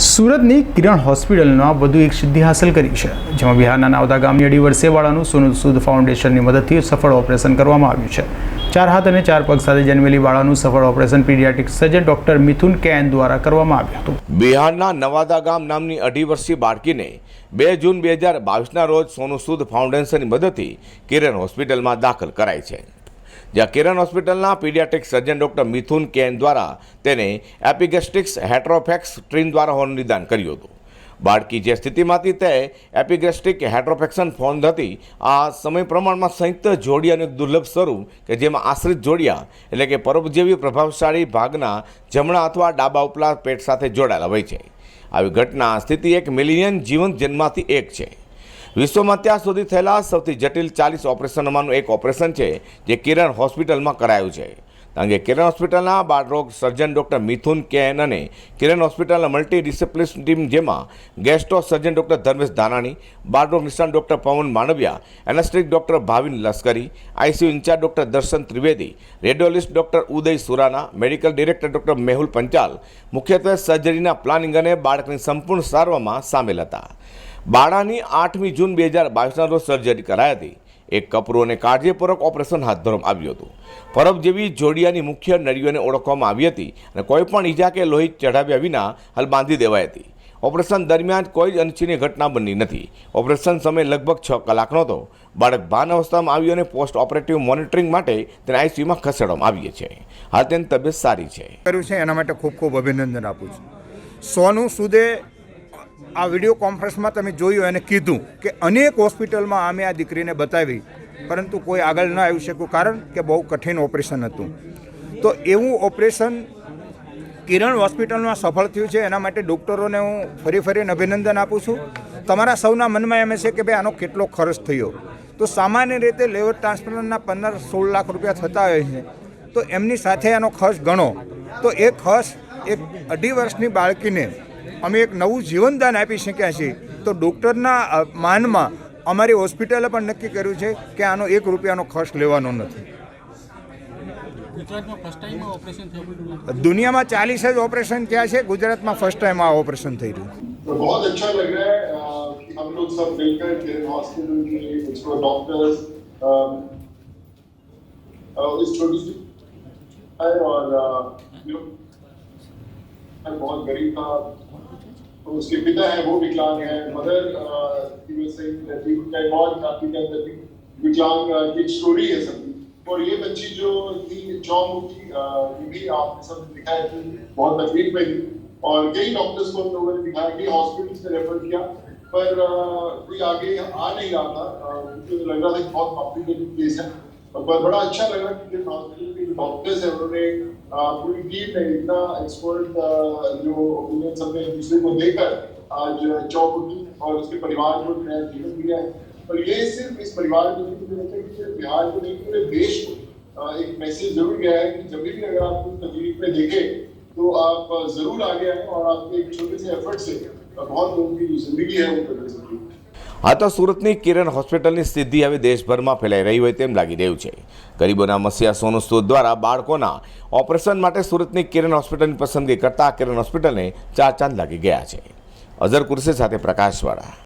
સુરતની કિરણ હોસ્પિટલમાં વધુ એક સિદ્ધિ હાંસલ કરી છે, જેમાં બિહારના નાવદા ગામની અઢી વર્ષેવાળાનું સોનુ સૂદ ફાઉન્ડેશનની મદદથી સફળ ઓપરેશન કરવામાં આવ્યું છે. ચાર હાથ અને ચાર પગ સાથે જન્મેલી બાળાનું સફળ operation pediatric surgeon doctor Mithun can દ્વારા કરવામાં આવ્યું હતું. બિહારના નવાદા ગામ નામની અઢી વર્ષીય બાળકીને બે જૂન બે હજાર બાવીસના રોજ સોનુ સૂદ ફાઉન્ડેશનની મદદથી કિરણ હોસ્પિટલમાં દાખલ કરાઈ છે. જ્યાં કિરણ હોસ્પિટલના paediatric surgeon doctor Mithun can દ્વારા તેને એપિગેસ્ટિક્સ હેટ્રોફેક્સ ટ્રીન દ્વારા હોવાનું નિદાન કર્યું હતું. બાળકી જે સ્થિતિમાંથી તે એપિગેસ્ટિક હેટ્રોફેક્શન ફોન હતી, આ સમય પ્રમાણમાં સંયુક્ત જોડિયાનું દુર્લભ સ્વરૂપ, કે જેમાં આશ્રિત જોડિયા, એટલે કે પરોપજીવી પ્રભાવશાળી ભાગના જમણા અથવા ડાબા ઉપલા પેટ સાથે જોડાયેલા હોય છે. આવી ઘટના સ્થિતિ એક મિલિયન જીવંત જન્માથી એક છે. વિશ્વમાં ત્યાં સુધી થયેલા સૌથી જટિલ ચાલીસ ઓપરેશનમાંનું એક ઓપરેશન છે, જે કિરણ હોસ્પિટલમાં કરાયું છે. કારણ કે કિરણ હોસ્પિટલના બાળરોગ સર્જન ડૉક્ટર મિથુન કેન અને કિરણ હોસ્પિટલના મલ્ટી ડિસિપ્લિન ટીમ જેમાં gastro surgeon doctor Dharmesh Dhanani બાળરોગ નિષ્ણાત ડૉક્ટર પવન માંડવિયા એનેસ્ટિક ડૉક્ટર ભાવિન લશ્કરી, ICU incharge doctor Darshan Trivedi, radiologist doctor Uday Surana, medical director doctor Mehul Panchal, મુખ્યત્વે સર્જરીના પ્લાનિંગ અને બાળકની સંપૂર્ણ સારવારમાં સામેલ હતા. બાળાની આઠમી જૂન બે હજાર બાવીસના રોજ સર્જરી કરાઈ હતી. એક કપરોને કાળજીપૂર્વક ઓપરેશન હાથ ધરવામાં આવ્યું હતું. પરબ જેવી જોડિયાની મુખ્ય નળીઓને ઓળખવામાં આવી હતી અને કોઈપણ ઈજા કે લોહી ચઢાવ્યા વિના હાલ બાંધી દેવાઈ હતી. ઓપરેશન દરમિયાન કોઈ જ અનિચ્છનીય ઘટના બની નથી. ઓપરેશન સમય લગભગ છ કલાકનો હતો બાળક ભાન અવસ્થામાં આવ્યું અને પોસ્ટ ઓપરેટિવ મોનિટરિંગ માટે તેને આઈસીયુમાં ખસેડવામાં આવીએ છે. હાલ તેની તબિયત સારી છે. કર્યું છે, એના માટે ખૂબ ખૂબ અભિનંદન આપું છું. સોનું સુદે આ વીડિયો કોન્ફરન્સમાં તમે જોયું અને કીધું કે અનેક હોસ્પિટલમાં અમે આ દીકરીને બતાવી, પરંતુ કોઈ આગળ ન આવી શક્યું કારણ કે બહુ કઠિન ઓપરેશન હતું. તો એવું ઓપરેશન કિરણ હોસ્પિટલમાં સફળ થયું છે, એના માટે ડૉક્ટરોને હું ફરી ફરીને અભિનંદન આપું છું. તમારા સૌના મનમાં એમ છે કે ભાઈ આનો કેટલો ખર્ચ થયો. તો સામાન્ય રીતે લેવર ટ્રાન્સપ્લાન્ટના પંદર સોળ લાખ રૂપિયા થતા હોય છે. તો એમની સાથે આનો ખર્ચ ગણો. તો એ ખર્ચ એક અઢી વર્ષની બાળકીને અમે એક નવું જીવનદાન આપી શક્યા છીએ તો ડૉક્ટરના અ, માનમાં અમારી હોસ્પિટલે પણ નક્કી કર્યું છે કે આનો એક રૂપિયાનો ખર્ચ લેવાનો નથી ગુજરાતમાં ફર્સ્ટ ટાઈમ ઓપરેશન થયું દુનિયામાં ચાલીસ જ ઓપરેશન થયા છે ગુજરાતમાં ફર્સ્ટ ટાઈમ આ ઓપરેશન થઈ રહ્યું तो बहुत अच्छा लग रहा है अ, कि हम लोग सब मिलकर किरण हॉस्पिटल के इसको डॉक्टर्स इस छोटी सी है और अ, you know, मैं बहुत गरीब था तो उसके पिता है वो विकलांग है। मदर विकलांग की स्टोरी है सबकी और ये बच्ची जो थी अ, ये भी आपने सब बहुत तकलीफ़ में थी। और कई डॉक्टर्स को लोगों ने दिखाया में रेफर किया। पर कोई आगे आ नहीं रहा था। मुझे लग रहा था बहुत कॉम्प्लिकेटेड केस है। बड़ा अच्छा लगा कि जो हॉस्पिटल डॉक्टर्स हैं, उन्होंने पूरी टीम ने इतना एक्सपर्ट जो ओपिनियन सबने एक दूसरे को देकर आज चौमुखी और उसके परिवार को नया जीवन दिया है। और ये सिर्फ़ इस परिवार को नहीं, मुझे कि बिहार को नहीं, पूरे देश को एक मैसेज ज़रूर गया है कि जब भी अगर आप कोई तकलीफ़ में देखें तो आप ज़रूर आगे आए और आपके एक छोटे से एफर्ट से बहुत लोगों की जो ज़िंदगी है, वो बदल सकती है। આ તો સુરતની કિરણ હોસ્પિટલની સિદ્ધિ હવે દેશભરમાં ફેલાઈ રહી હોય તેમ લાગી રહ્યું છે. ગરીબોના મસીહા સોનુ સૂદ દ્વારા બાળકોના ઓપરેશન માટે સુરતની કિરણ હોસ્પિટલની પસંદગી કરતા કિરણ હોસ્પિટલને ચાર ચાંદ લાગી ગયા છે. અઝર કુરશી સાથે પ્રકાશવાળા.